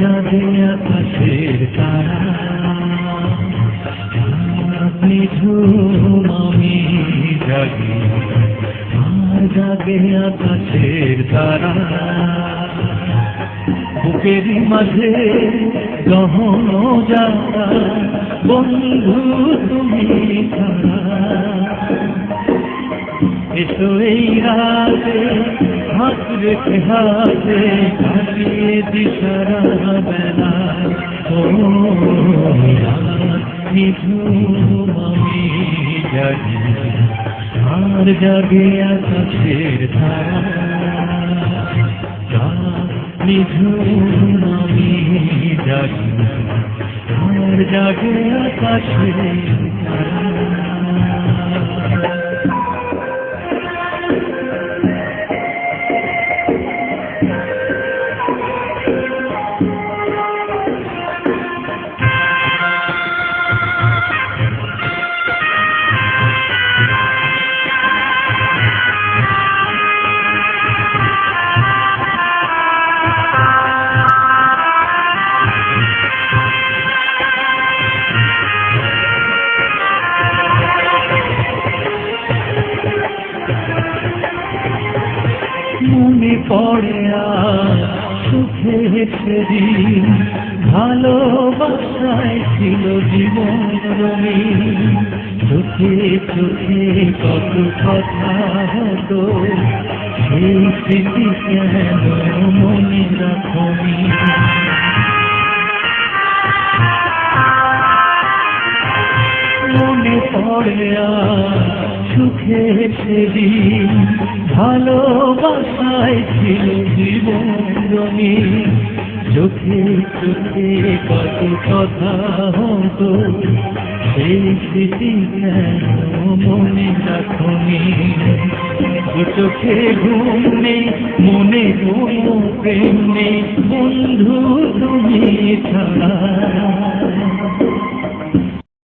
যাবে আকাশের তারা। নিঝুম আমি জাগি। আর জাগে আকাশের তারা। বুকের মাঝে গহন যারা বন্ধু তুমি তারা এসো এই রাতে হাত রেখে হাতে কাটিয়ে দিশারা বেলা। ও নিঝুম আমি জাগি আর জাগে আকাশের ধারা। নিঝুম আমি জাগি আর জাগে আকাশের ধারা। পড়ে আর সুখে সেদিন ভালোবাসায় ছিল জীবন রঙিন। চোখে চোখে কত কথা হতো, সেই স্মৃতি কেন মনে রাখনি? মনে পড়ে আর সুখে সেদিন ভালোবাসায় ছিল জীবন চোখে চোখে কত কথা হতো, সেই স্মৃতি মনে রাখনি চোখে ঘুম নেই মনে কোনো প্রেম নেই বন্ধু তুমি ছাড়া।